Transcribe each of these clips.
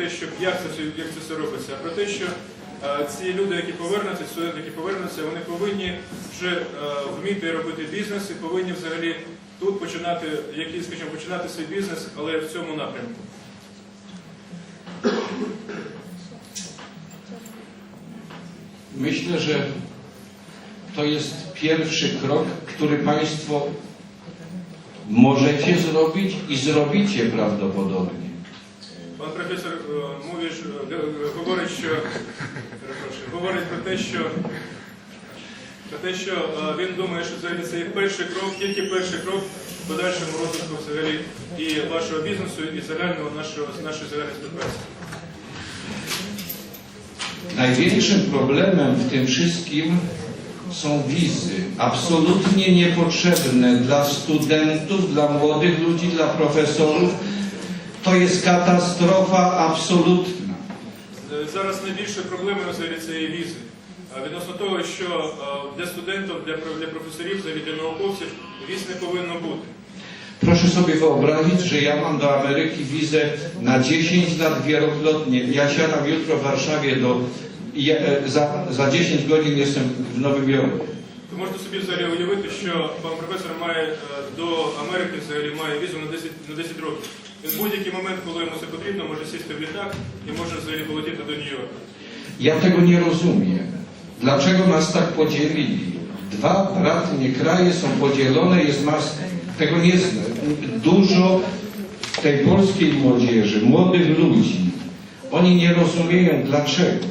те, що як це, як це все робиться, а про те, що е, ці люди, які повернуться, студенти, які повернуться, вони повинні вже е, вміти робити бізнес і повинні взагалі тут починати, який, скажімо, починати свій бізнес, але в цьому напрямку. Myślę, że to jest pierwszy krok, który Państwo możecie zrobić i zrobicie prawdopodobnie. Пан професор е, Мовіш е, г- говорить, що говорить про те, що про те, що е, він думає, що взагалі це перший крок, тільки перший крок в подальшому розвитку взагалі і вашого бізнесу, і загального нашого нашої загальної співпраці. Największym problemem w tym wszystkim są wizy. Absolutnie niepotrzebne dla studentów, dla młodych ludzi, dla profesorów. To jest katastrofa absolutna. Е, Зараз найбільшою проблемою взагалі це візи. Відносно того, що е, для студентів, для, професорів, для науковців віз не повинно бути. Proszę sobie wyobrazić, że ja mam do Ameryki wizę na 10 lat wielokrotnie. Ja siadam jutro w Warszawie do... Ja, e, za, za 10 godzin jestem w Nowym Jorku. Ви можете собі взагалі уявити, що пан професор має до Америки взагалі має візу на 10, на 10 років. Він в будь-який момент, коли йому це потрібно, може сісти в літак і може взагалі полетіти до Нью-Йорка. Ja tego nie rozumiem. Dlaczego nas tak podzielili? Dwa bratnie kraje są podzielone, jest mas... Tego nie znam. Dużo tej polskiej młodzieży, młodych ludzi, oni nie rozumieją dlaczego.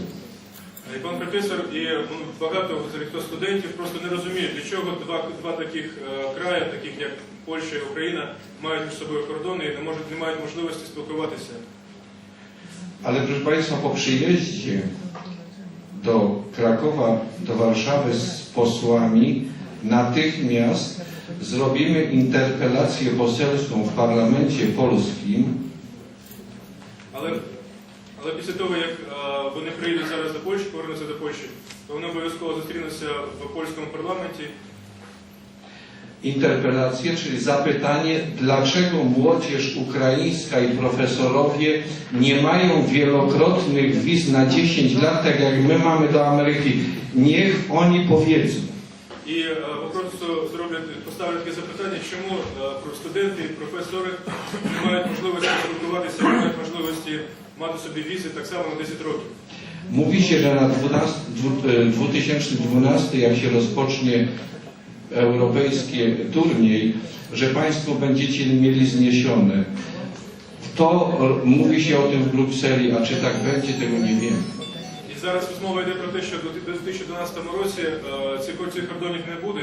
І пан професор і ну, багато хто студентів просто не розуміють, для чого два, два таких е, краї, таких як Польща і Україна, мають між собою кордони і не можуть не мають можливості спілкуватися. Ale proszę Państwa, po przyjeździe do Krakowa, do Warszawy z posłami natychmiast zrobimy interpelację poselską w parlamencie polskim Але, але після того, як е, вони приїдуть зараз до Польщі, повернуться до Польщі, то вони обов'язково зустрінуться в польському парламенті interpelację, czyli zapytanie, dlaczego młodzież ukraińska i profesorowie nie mają wielokrotnych wiz na 10 lat, tak jak my mamy do Ameryki. Niech oni powiedzą. І е, просто зроблять поставлять таке запитання, чому е, про студенти і професори не мають можливості спілкуватися, не мають можливості мати собі візи так само на 10 rokів. Mówi się, że na 12, dwu- e, 2012, jak się rozpocznie europejskie turniej, że Państwo będziecie mieli zniesione. To e, mówi się o tym w Brukseli, a czy tak będzie, tego nie wiemy. І зараз розмова йде про те, що до 2012 році е, цих, цих кордонів не буде.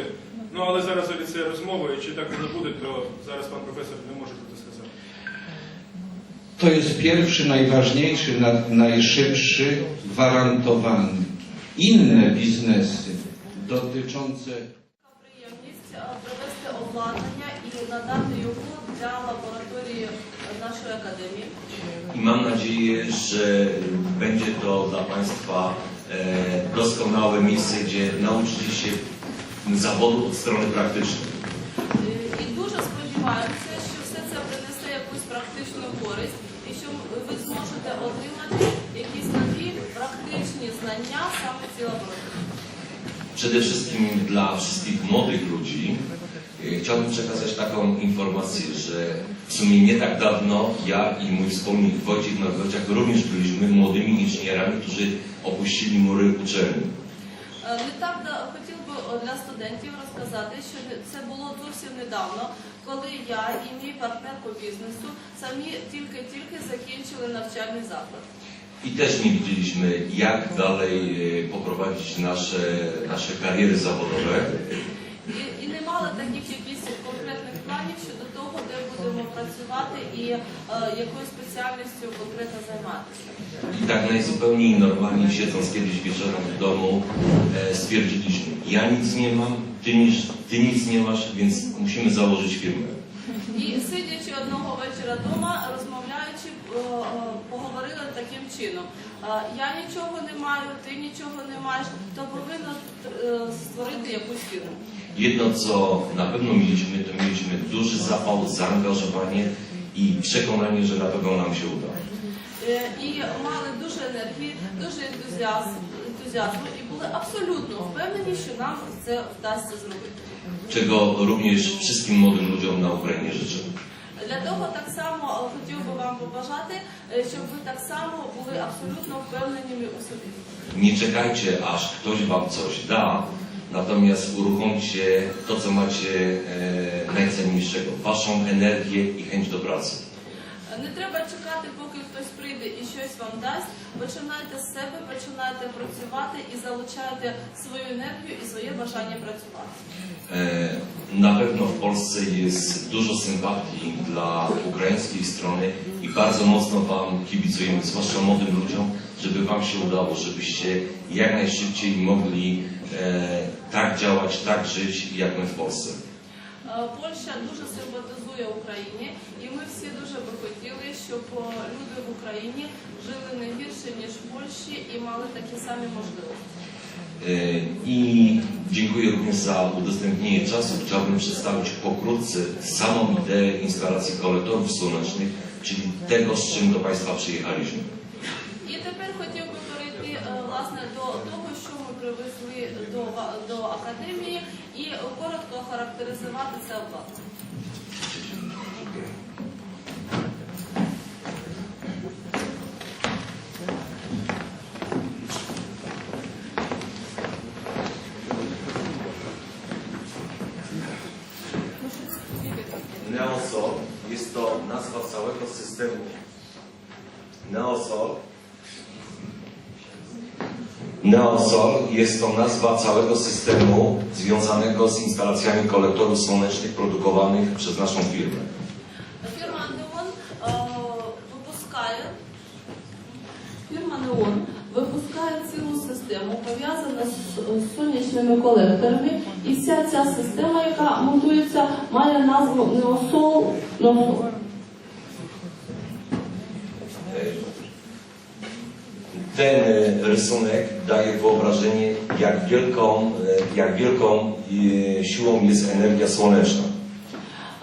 Ну але зараз взагалі це розмова, і чи так воно буде, то зараз пан професор не може про це сказати. To jest pierwszy, najważniejszy, na- najszybszy, gwarantowany. Inne biznesy dotyczące Приємність е, привезти обладнання і надати його для лабораторії нашої академії. I mam nadzieję, że będzie to dla Państwa e, doskonałe miejsce, gdzie nauczycie się zawodu od strony praktycznej. Е, І дуже Przede wszystkim dla wszystkich młodych ludzi e, chciałbym przekazać taką informację, że w sumie nie tak dawno ja i mój wspólnik Wojciech Norweciak również byliśmy młodymi inżynierami, którzy opuścili mury uczelni. Е, Не так хотів би для студентів розказати, що це було зовсім недавно, коли я і мій партнер по бізнесу самі тільки-тільки закінчили навчальний заклад. I też nie wiedzieliśmy, jak dalej e, poprowadzić nasze, nasze kariery zawodowe. І, і не мали таких якісь конкретних планів щодо того, де будемо працювати і е, якою спеціальністю конкретно займатися. I tak najzupełniej normalniej siedząc kiedyś wieczorem w domu e, stwierdziliśmy, ja nic nie mam, ty nic, ty nic nie masz, więc musimy założyć firmę. І сидячи одного вечора вдома, розмовляючи, е, е, поговорили таким чином: е, я нічого не маю, ти нічого не маєш, то повинно е, створити якусь фірму. Jedno, co na pewno mieliśmy, to mieliśmy duży zapał, zaangażowanie i przekonanie, że na pewno nam się uda. е, і мали дуже енергії, дуже ентузіазм, ентузіазму і були абсолютно впевнені, що нам це вдасться зробити. czego również wszystkim młodym ludziom na Ukrainie życzę. Для того так само е, хотів би вам побажати, е, щоб ви так само були абсолютно впевненими у собі. Nie czekajcie, aż ktoś wam coś da, natomiast uruchomcie to, co macie e, najcenniejszego, waszą energię i chęć do pracy. Не треба чекати, поки хтось прийде і щось вам дасть. Починайте з себе, починайте працювати і залучайте свою енергію і своє бажання працювати. E, Na pewno w Polsce jest dużo sympatii dla ukraińskiej strony i bardzo mocno Wam kibicujemy, zwłaszcza młodym ludziom, żeby Wam się udało, żebyście jak najszybciej mogli e, tak działać, tak żyć, jak my w Polsce. Е, Польща дуже симпатизує Україні, і ми всі дуже би хотіли, щоб е, люди в Україні жили не гірше ніж в Польщі і мали такі самі можливості. I dziękuję również za udostępnienie czasu. Chciałbym przedstawić pokrótce samą ideę instalacji kolektorów słonecznych, czyli tego, z czym do Państwa przyjechaliśmy. І тепер хотів би перейти е, власне до того, що ми привезли до, до академії, і коротко характеризувати це обладнання. Neosol jest to nazwa całego systemu. Neosol. Neosol jest to nazwa całego systemu związanego z instalacjami kolektorów słonecznych produkowanych przez naszą firmę. Фірма Неон е, випускає фірма Неон випускає цілу систему, пов'язану з, з сонячними колекторами, і вся ця система, яка монтується, має назву Неосол Неосол. Ten e, rysunek daje wyobrażenie, jak wielką, e, jak wielką e, siłą jest energia słoneczna.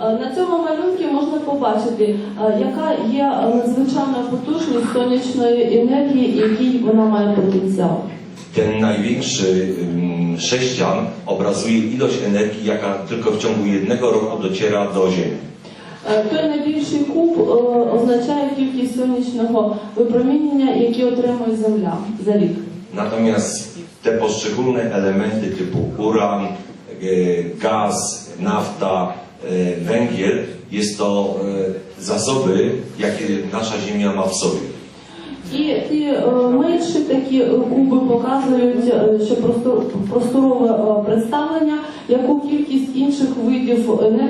Е, На цьому малюнку можна побачити, е, яка є надзвичайна потужність сонячної енергії, і який вона має потенціал. Ten największy ym, sześcian obrazuje ilość energii, jaka tylko w ciągu jednego roku dociera do Ziemi. Е, Той найбільший куб е, означає кількість сонячного випромінення, яке отримує Земля за рік. Natomiast te poszczególne elementy typu uran, gaz, nafta, e, węgiel, jest to zasoby, jakie nasza Ziemia ma w sobie. І ті е, менші такі е, куби показують, е, що простор- просторове е, представлення, яку кількість інших видів енергії.